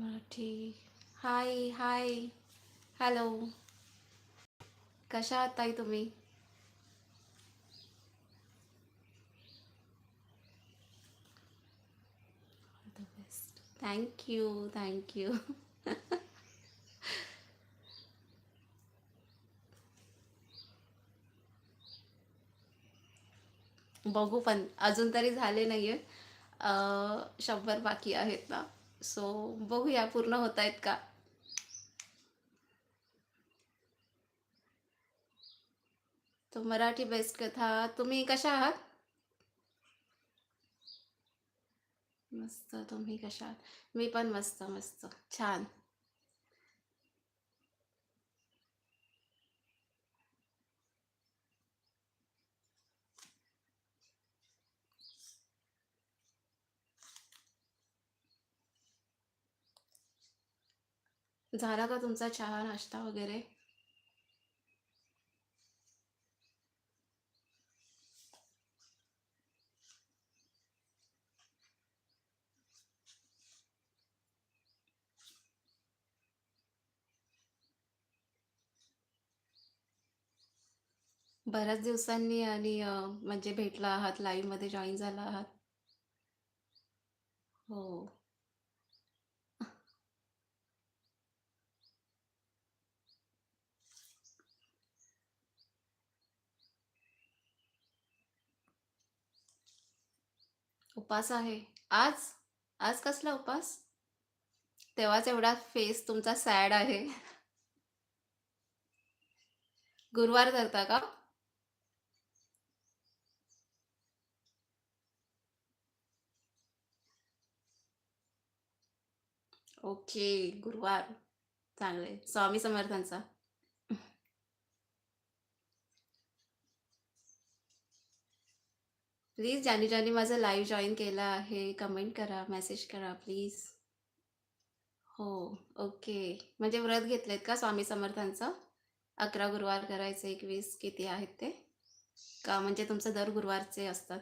मराठी. हाय hi hello कशा आहात ताई तुम्ही? बेस्ट थँक्यू थँक्यू बघू पण अजून तरी झाले नाहीये. अं, शंभर बाकी आहेत ना. सो बघूया पूर्ण होत आहेत का? तो मराठी बेस्ट कथा. तुम्ही कशा आहात? मस्त तुम्ही कशा आहात? मी पण मस्त मस्त. छान. झाला का तुमचा चहा नाश्ता वगैरे? बऱ्याच दिवसांनी आणि म्हणजे भेटला आहात लाईव्हमध्ये जॉईन झाला आहात. हो. उपास आहे. आज? आज कसला उपास? तेव्हाच एवढा फेस तुमचा सॅड आहे. गुरुवार करता का? ओके गुरुवार. चांगले स्वामी समर्थांचा. प्लीज ज्याने ज्याने माझं लाईव्ह जॉईन केलं आहे कमेंट करा मेसेज करा प्लीज हो ओके म्हणजे व्रत घेतलेत का स्वामी समर्थांचं? अकरा गुरुवार करायचे एकवीस किती आहेत ते? का म्हणजे तुमचं दर गुरुवारचे असतात?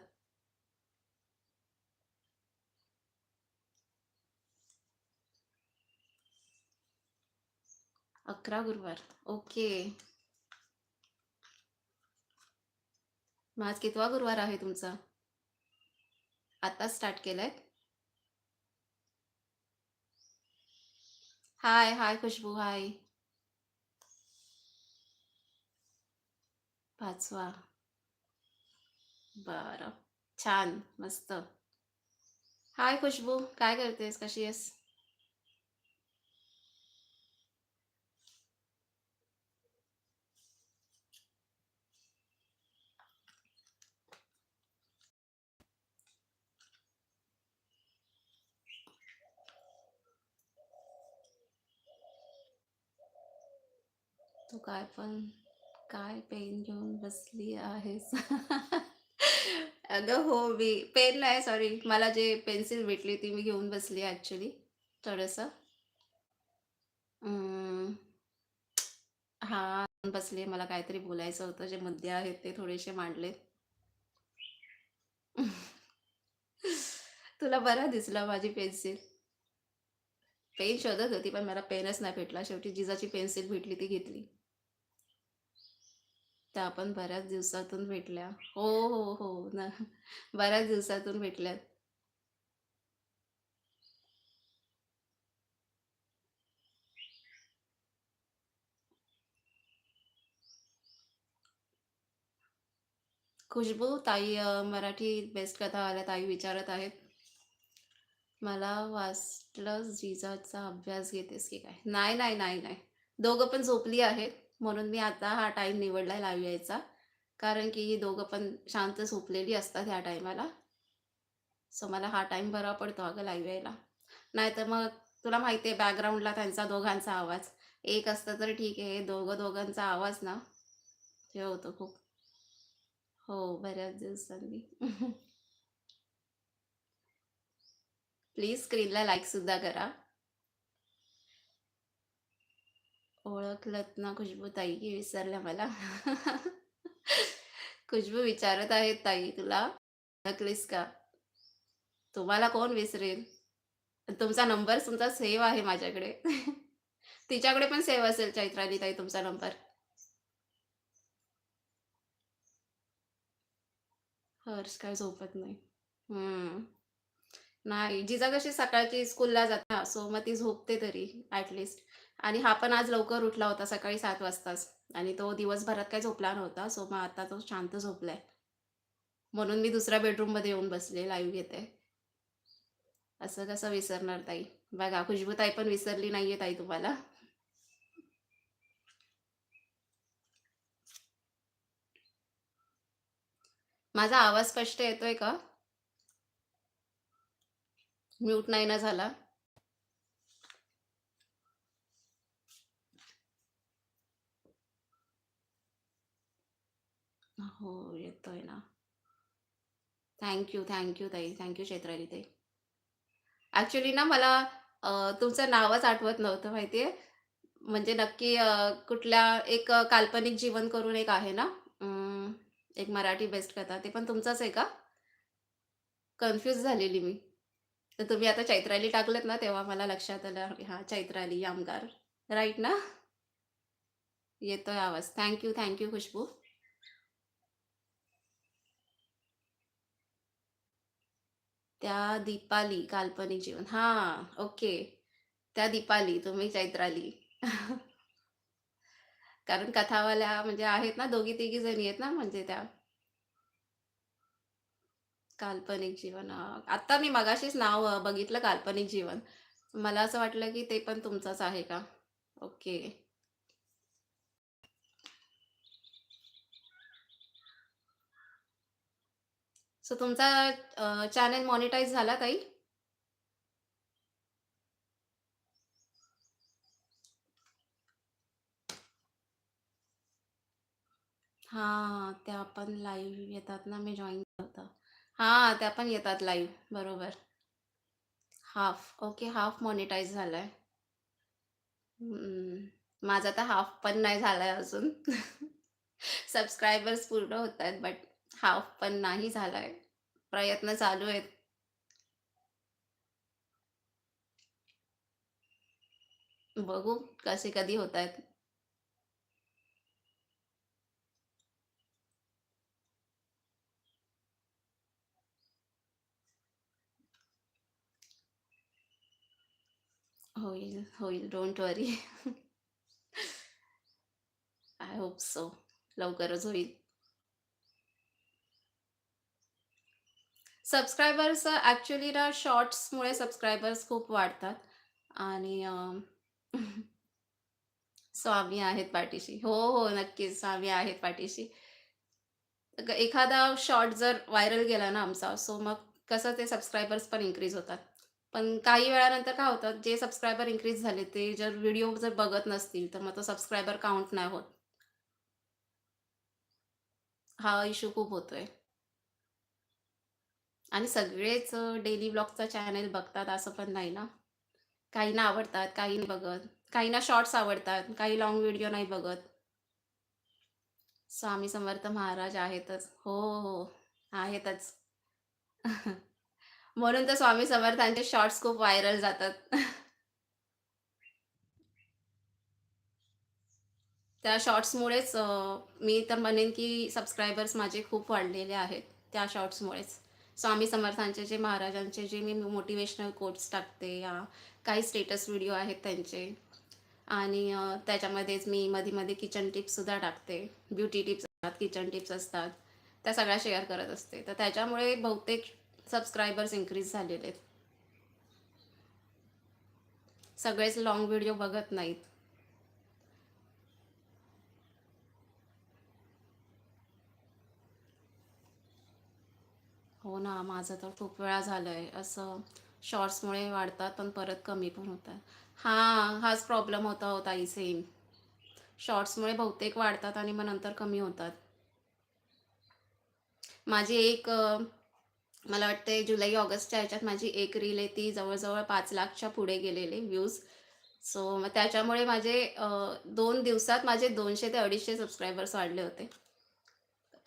अकरा गुरुवार ओके मग आज कितवा गुरुवार आहे तुमचा? आता स्टार्ट केलंय. हाय हाय खुशबू हाय पाचवा. बरं. छान मस्त. हाय खुशबू. काय करतेस? कशी आहेस? तू काय पण काय पेन घेऊन बसली आहेस? अगं हो मी पेन नाही सॉरी मला जे पेन्सिल भेटली ती मी घेऊन बसली ॲक्च्युली थोडंसं. हा बसली मला काहीतरी बोलायचं होतं. जे मुद्दे आहेत ते थोडेसे मांडले. तुला बरा दिसला माझी पेन्सिल? पेन शोधत होती पण मला पेनच नाही भेटला. शेवटी जिजाची पेन्सिल भेटली ती घेतली. त्या आपण बऱ्याच दिवसातून भेटल्या. हो हो हो. ना बऱ्याच दिवसातून भेटल्यात. खुशबू ताई मराठी बेस्ट कथा आल्या ताई विचारत आहेत. मला वाचलं जिजाचा अभ्यास घेतेस की काय? नाही नाही नाही नाही. दोघं पण झोपली आहेत. म्हणून मी आता हा टाइम निवडला लाईव्ह यायचा. कारण की दोघं पण शांत झोपलेली असतात ह्या टायमाला सो मला हा टाईम बरा पडतो अगं लाईव्ह यायला. नाहीतर मग तुला माहिती आहे बॅकग्राऊंडला त्यांचा दोघांचा आवाज. एक असतं तर ठीक आहे दोघं दोघांचा आवाज ना. हे होतो खूप. हो बऱ्याच दिवसांनी. प्लीज स्क्रीनला लाईकसुद्धा करा. ओळखलत ना खुशबू ताई की विसरल्या मला खुशबू विचारत आहे ताई तुला ओळखलीस का तुम्हाला कोण विसरेल तुमचा नंबर तुमचा सेव्ह आहे माझ्याकडे. तिच्याकडे पण सेव्ह असेल चैत्राली ताई तुमचा नंबर. हर्ष काय झोपत नाही. हम्म नाही, जिजा कशी सकाळची स्कूलला जाता सो मग ती झोपते तरी ऍटलिस्ट आणि हा पण आज लवकर उठला होता सकाळी सात वाजताच आणि तो दिवसभरात काही झोपला नव्हता. सो मग आता तो शांत झोपलाय. म्हणून मी दुसऱ्या बेडरूममध्ये येऊन बसले, लाईव्ह घेते. असं कसं विसरणार ताई? बघा खुशबूताई पण विसरली नाहीये ताई तुम्हाला. माझा आवाज स्पष्ट येतोय का? म्यूट नाही ना झाला? हो, येतोय ना. थँक्यू थँक्यू ताई. थँक्यू चैत्राली ताई. ॲक्च्युली ना मला तुमचं नावच आठवत नव्हतं माहिती आहे म्हणजे नक्की कुठल्या एक काल्पनिक जीवन करून एक आहे ना, एक मराठी बेस्ट कथा. ते पण तुमचंच आहे का? कन्फ्यूज झालेली मी. तर तुम्ही आता चैत्राली टाकलत ना, तेव्हा मला लक्षात आलं, हां, चैत्राली यामगार. राईट ना? येतोय आवाज. Thank you thank you Khushboo. त्या दीपाली काल्पनिक जीवन. हां, ओके. त्या दीपाली, तुम्ही चैत्राली. कारण कथावाल्या म्हणजे आहेत ना, दोघी-तिघी जणी आहेत ना म्हणजे त्या. काल्पनिक जीवन. आता आत्ता मी मगाशीच नाव बघितलं काल्पनिक जीवन. मला असं वाटलं, की ते पण तुमचंच आहे का? ओके. सो तुमचा चॅनल मॉनिटाईज झाला ताई? हां, त्या पण लाईव्ह येतात ना, मी जॉईन करता हा हां, त्या पण येतात लाईव्ह. बरोबर. हाफ ओके, हाफ मॉनिटाईज झालाय. हं. माझा तर हाफ पण नाही झालाय अजून. सबस्क्रायबर्स पूर्ण होत आहेत बट हाफ पण नाही झालाय. प्रयत्न चालू आहेत. बघू कसे कधी होत आहेत होईल, होईल. Don't worry. I hope so. लवकरच होईल. सबस्क्रायबर्स ॲक्च्युली ना शॉर्ट्समुळे सबस्क्रायबर्स खूप वाढतात आणि अ, स्वामी आहेत पाठीशी. हो, हो, नक्कीच स्वामी आहेत पाठीशी. ग एखादा शॉर्ट जर व्हायरल गेला ना आमचा, सो मग कसं ते सबस्क्रायबर्स पण इन्क्रीज होतात. पण काही वेळानंतर काय होतं, जे सबस्क्रायबर इन्क्रीज झाले, ते जर व्हिडिओ जर बघत नसतील, तर मग तो सबस्क्रायबर काउंट नाही होत. हा इश्यू खूप होतोय. आणि सगळेच डेली ब्लॉगचा चॅनल बघतात असं पण नाही ना. काहींना आवडतात, काही बघत. काहींना शॉर्ट्स आवडतात, काही लाँग व्हिडिओ नाही बघत. स्वामी समर्थ महाराज आहेतच. हो, हो, आहेतच. म्हणून तर स्वामी समर्थांचे शॉर्ट्स खूप व्हायरल जातात. त्या शॉर्ट्समुळेच मी तर म्हणेन की सबस्क्रायबर्स माझे खूप वाढलेले आहेत, त्या शॉर्ट्समुळेच. स्वामी समर्थांचे जे महाराजांचे जे मी मोटिवेशनल कोट्स टाकते या काही स्टेटस व्हिडिओ आहेत त्यांचे आणि त्याच्यामध्येच मी मध्ये-मध्ये किचन टिप्ससुद्धा टाकते. ब्युटी टिप्स असतात, किचन टिप्स असतात. त्या सगळ्या शेअर करत असते. तर त्याच्यामुळे बहुतेक सबस्क्रायबर्स इन्क्रीज झालेले आहेत. सगळेच लाँग व्हिडिओ बघत नाहीत. हो ना, माझं तर खूप वेळा झालं आहे असं शॉर्ट्समुळे वाढतात, पण परत कमी पण होतात. हां, हाच प्रॉब्लेम होता हो ताई सेम. शॉर्ट्समुळे बहुतेक वाढतात आणि मग नंतर कमी होतात. माझी एक मला वाटते जुलै-ऑगस्टच्या ह्याच्यात माझी एक रील आहे ती जवळजवळ पाच लाखच्या पुढे गेलेले व्ह्यूज. सो मग त्याच्यामुळे माझे दोन दिवसात माझे दोनशे ते 250 सबस्क्रायबर्स वाढले होते.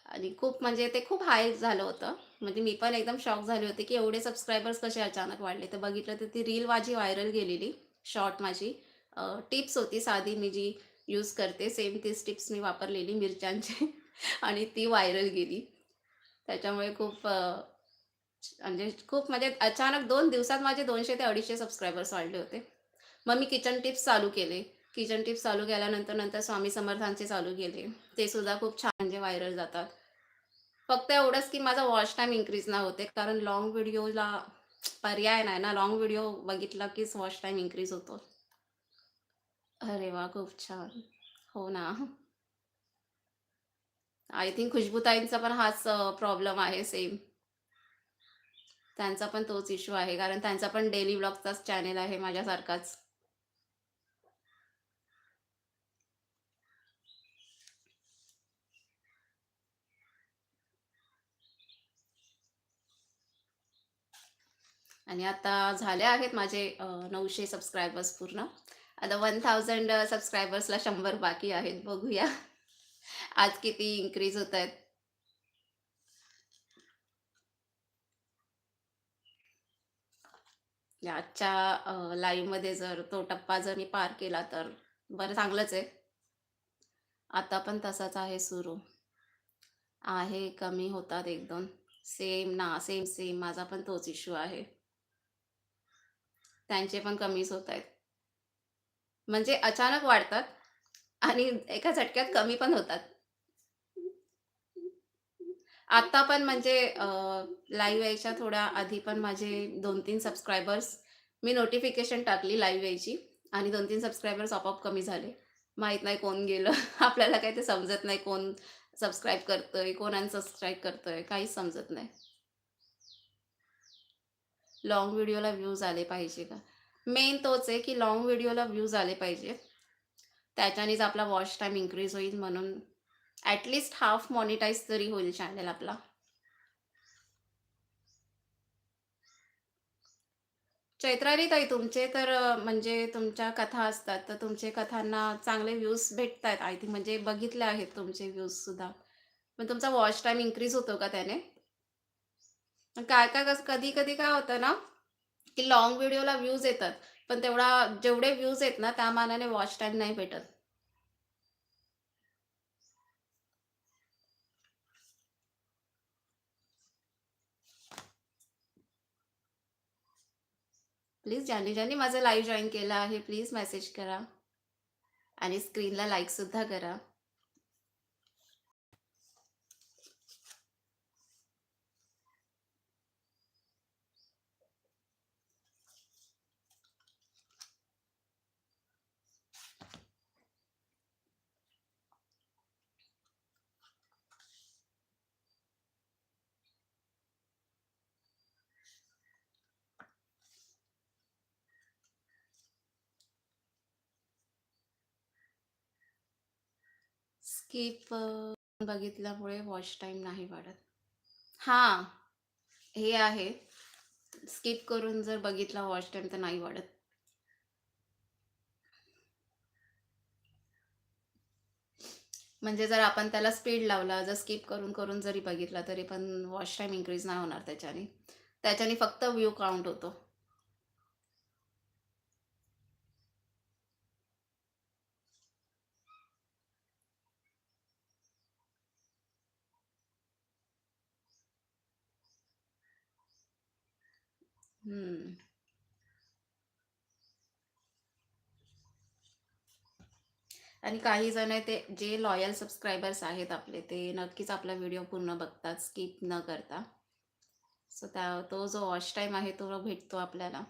आणि खूप म्हणजे ते खूप हाय झालं होतं. म्हणजे मी पण एकदम शॉक झाले होते, की एवढे सबस्क्रायबर्स कसे अचानक वाढले. तर बघितलं तर ती रील माझी व्हायरल गेलेली. शॉर्ट माझी टिप्स होती साधी मी जी यूज करते. सेम तीच टिप्स मी वापरलेली मिरच्यांची आणि ती व्हायरल गेली. त्याच्यामुळे खूप म्हणजे खूप म्हणजे अचानक दोन दिवसात माझे दोनशे ते 250 सबस्क्रायबर्स वाढले होते. मग मी किचन टिप्स चालू केले. किचन टिप्स चालू केल्यानंतर नंतर स्वामी समर्थांचे चालू केले. ते सुद्धा खूप छान म्हणजे व्हायरल जातात. फक्त एवढंच की माझा वॉच टाईम इन्क्रीज ना होते. कारण लॉंग व्हिडिओला पर्याय नाही ना. लॉंग व्हिडिओ बघितला कीच वॉच टाईम इन्क्रीज होतो. अरे वा खूप छान. हो ना. आय थिंक खुशबूताईंचा पण हाच प्रॉब्लेम आहे सेम. त्यांचा पण तोच इश्यू आहे. कारण त्यांचा पण डेली ब्लॉगचाच चॅनेल आहे माझ्यासारखाच. आणि आता झाले आहेत माझे नऊशे सबस्क्रायबर्स पूर्ण. आता 1000 सबस्क्रायबर्सला शंभर बाकी आहेत. बघूया आज किती इन्क्रीज होत आहेत आजच्या लाईव्हमध्ये जर तो टप्पा जर मी पार केला तर बरं चांगलंच आहे. आता पण तसाच आहे सुरू. आहे, कमी होतात 1-2. सेम ना, सेम, सेम माझा पण तोच इश्यू आहे. त्यांचे पण कमीच होत आहेत म्हणजे अचानक वाढतात आणि एका झटक्यात कमी पण होतात. आता पण म्हणजे लाईव्ह यायच्या थोड्या आधी पण माझे 2-3 सबस्क्रायबर्स मी नोटिफिकेशन टाकली लाईव्ह यायची आणि 2-3 सबस्क्रायबर्स आपोआप कमी झाले. माहीत नाही कोण गेलं. आपल्याला काही ते समजत नाही कोण सबस्क्राईब करतोय कोण अनसबस्क्राईब करतोय काहीच समजत नाही. लाँग व्हिडिओला व्ह्यूज आले पाहिजे का? मेन तोच आहे, की लाँग व्हिडिओला व्ह्यूज आले पाहिजे. त्याच्यानेच आपला वॉच टाईम इन्क्रीज होईल म्हणून ॲट हाफ मॉनिटाईज तरी होईल चॅनल आपला. चैत्राली ताई तुमचे तर म्हणजे तुमच्या कथा असतात, तर तुमचे कथांना चांगले व्ह्यूज भेटतायत आय थिंक म्हणजे बघितले आहेत तुमचे व्ह्यूजसुद्धा. पण तुमचा वॉच टाईम इन्क्रीज होतो का त्याने? काय-काय कसं कधी-कधी काय होतं ना, की लॉंग व्हिडिओला व्ह्यूज येतात, पण तेवढा जेवढे व्ह्यूज येत ना, त्या मानाने वॉच टाईम नाही भेटत. प्लीज ज्यांनी ज्यांनी माझं लाईव्ह जॉईन केलं आहे, प्लीज मेसेज करा आणि स्क्रीनला लाईकसुद्धा करा. स्किप बघितल्यामुळे वॉच टाईम नाही वाढत. हां, हे आहे. स्किप करून जर बघितला वॉच टाईम तर नाही वाढत. म्हणजे जर आपण त्याला स्पीड लावला, जर स्किप करून, करून जरी बघितला तरी पण वॉच टाईम इन्क्रीज नाही होणार त्याच्याने. त्याच्याने फक्त व्ह्यू काउंट होतो. आणि काही जण ते जे लॉयल सबस्क्रायबर्स आहेत आपले, ते नक्कीच आपला व्हिडिओ पूर्ण बघतात स्किप न करता. सो त्या तो जो वॉच टाईम आहे तो भेटतो आपल्याला.